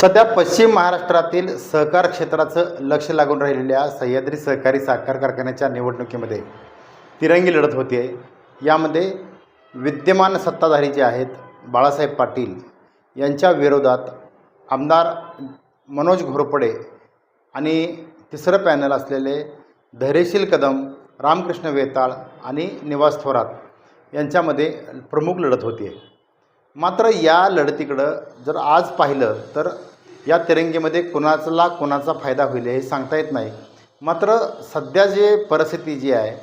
सध्या पश्चिम महाराष्ट्रातील सहकार क्षेत्राचं लक्ष लागून राहिलेल्या सह्याद्री सहकारी साखर कारखान्याच्या निवडणुकीमध्ये तिरंगी लढत होते आहे. यामध्ये विद्यमान सत्ताधारी जे आहेत बाळासाहेब पाटील यांच्या विरोधात आमदार मनोज घोरपडे आणि तिसरं पॅनल असलेले धैर्यशील कदम रामकृष्ण वेताळ आणि निवास थोरात यांच्यामध्ये प्रमुख लढत होती आहे. मात्र या लढतीकडं जर आज पाहिलं तर या तिरंगीमध्ये कुणाला कुणाचा फायदा होईल हे सांगता येत नाही. मात्र सध्या जे परिस्थिती जी आहे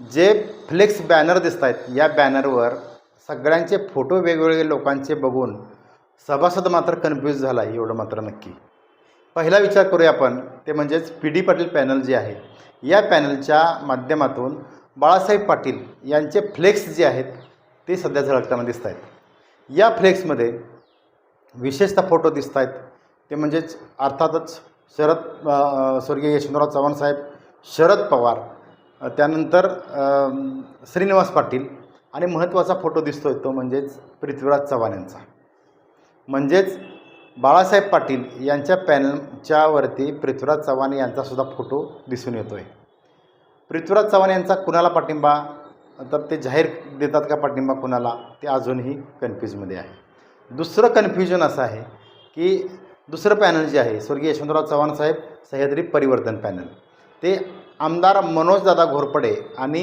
जे फ्लेक्स बॅनर दिसत आहेत या बॅनरवर सगळ्यांचे फोटो वेगवेगळे लोकांचे बघून सभासद मात्र कन्फ्यूज झाला आहे एवढं मात्र नक्की. पहिला विचार करूया आपण ते म्हणजेच पी डी पाटील पॅनल जे आहे या पॅनलच्या माध्यमातून बाळासाहेब पाटील यांचे फ्लेक्स जे आहेत ते सध्या झळकताना दिसत आहेत या फ्लेक्समध्ये विशेषतः फोटो दिसत आहेत ते म्हणजेच अर्थातच शरद स्वर्गीय यशवंतराव चव्हाण साहेब शरद पवार त्यानंतर श्रीनिवास पाटील आणि महत्त्वाचा फोटो दिसतोय तो म्हणजेच पृथ्वीराज चव्हाण यांचा. म्हणजेच बाळासाहेब पाटील यांच्या पॅनलच्या वरती पृथ्वीराज चव्हाण यांचासुद्धा फोटो दिसून येतो आहे पृथ्वीराज चव्हाण यांचा कुणाला पाठिंबा? तर ते जाहीर देतात का पाठिंबा कुणाला? ते अजूनही कन्फ्यूजमध्ये आहे. दुसरं कन्फ्युजन असं आहे की दुसरं पॅनल जे आहे स्वर्गीय यशवंतराव चव्हाण साहेब सह्याद्री परिवर्तन पॅनल. ते आमदार मनोजदादा घोरपडे आणि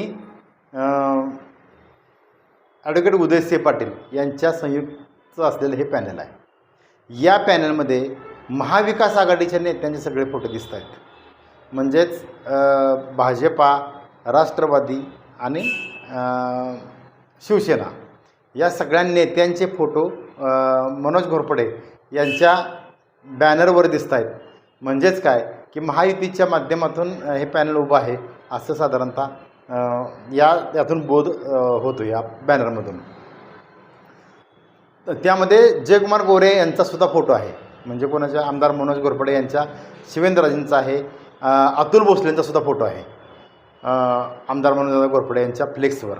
ॲडव्होकेट उदयसिंह पाटील यांच्या संयुक्त असलेलं हे पॅनल आहे. या पॅनलमध्ये महाविकास आघाडीच्या नेत्यांचे सगळे फोटो दिसत आहेत. म्हणजेच भाजपा राष्ट्रवादी आणि शिवसेना. या सगळ्या नेत्यांचे फोटो मनोज घोरपडे यांच्या बॅनरवर दिसत आहेत म्हणजेच काय? की महायुतीच्या माध्यमातून हे पॅनल उभं आहे असं साधारणतः या यातून बोध होतो या बॅनरमधून त्यामध्ये जयकुमार गोरे यांचासुद्धा फोटो आहे. म्हणजे कोणाच्या? आमदार मनोज घोरपडे यांच्या शिवेंद्रराजेंचा आहे अतुल भोसलेंचा फोटो आहे. आमदार मनोज घोरपडे यांच्या फ्लेक्सवर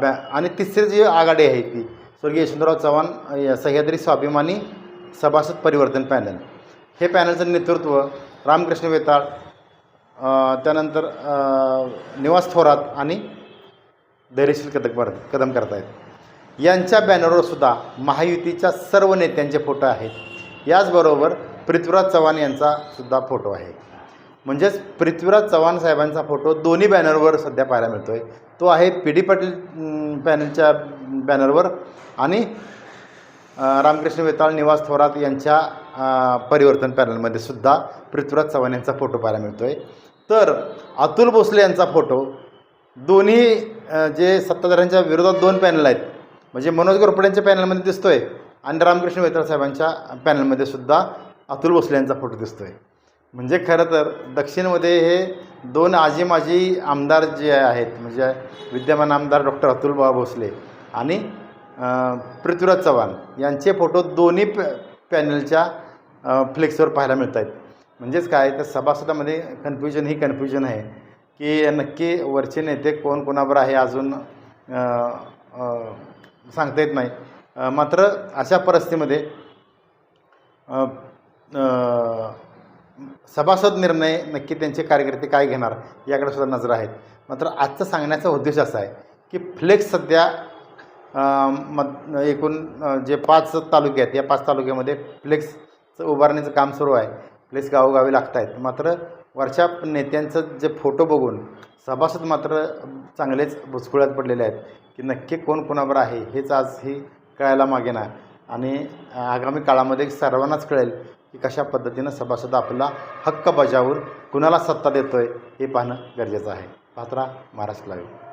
बॅ आणि तिसरी जी आघाडी आहे ती स्वर्गीय यशवंतराव चव्हाण सह्याद्री स्वाभिमानी सभासद परिवर्तन पॅनल. हे पॅनलचं नेतृत्व रामकृष्ण वेताळ त्यानंतर निवास थोरात आणि धैर्यशील कदम कदम करतायत. यांच्या बॅनरवर सुद्धा महायुतीच्या सर्व नेत्यांचे फोटो आहेत. याचबरोबर पृथ्वीराज चव्हाण यांचा सुद्धा फोटो आहे. म्हणजेच पृथ्वीराज चव्हाण साहेबांचा फोटो दोन्ही बॅनरवर सध्या पाहायला मिळतो आहे तो आहे पी डी पाटील पॅनलच्या बॅनरवर आणि रामकृष्ण वेताळ निवास थोरात यांच्या परिवर्तन पॅनलमध्ये सुद्धा पृथ्वीराज चव्हाण यांचा फोटो पाहायला मिळतो आहे तर अतुल भोसले यांचा फोटो दोन्ही जे सत्ताधाऱ्यांच्या विरोधात दोन पॅनल आहेत म्हणजे मनोज गोरपड्यांच्या पॅनलमध्ये दिसतो आहे आणि रामकृष्ण वेताळ साहेबांच्या पॅनलमध्ये सुद्धा अतुल भोसले यांचा फोटो दिसतो आहे म्हणजे खरं तर दक्षिणमध्ये हे दोन आजी माजी आमदार जे आहेत म्हणजे विद्यमान आमदार डॉक्टर अतुल बाबा भोसले आणि पृथ्वीराज चव्हाण यांचे फोटो दोन्ही पॅ पॅनलच्या फ्लेक्सवर पाहायला मिळत आहेत म्हणजेच काय तर सभासदामध्ये कन्फ्युजन ही कन्फ्युजन आहे की नक्की वरचे नेते कोण कोणावर आहे अजून सांगता येत नाही. मात्र अशा परिस्थितीमध्ये सभासद निर्णय नक्की त्यांचे कार्यकर्ते काय घेणार याकडे सुद्धा नजर आहेत मात्र आजचा सांगण्याचा उद्देश असा आहे की फ्लेक्स सध्या मत एकूण जे पाच तालुके आहेत या पाच तालुक्यामध्ये फ्लेक्सचं उभारण्याचं काम सुरू आहे. फ्लेक्स गावोगावी लागत आहेत मात्र वरच्या नेत्यांचं जे फोटो बघून सभासद मात्र चांगलेच भुसकुळ्यात पडलेले आहेत की नक्की कोण कोणावर आहे हेच आज ही कळायला मागे ना आणि आगामी काळामध्ये सर्वांनाच कळेल की कशा पद्धतीनं सभासद आपला हक्क बजावून कुणाला सत्ता देतोय हे पाहणं गरजेचं आहे. पात्रा महाराष्ट्र लाईव्ह.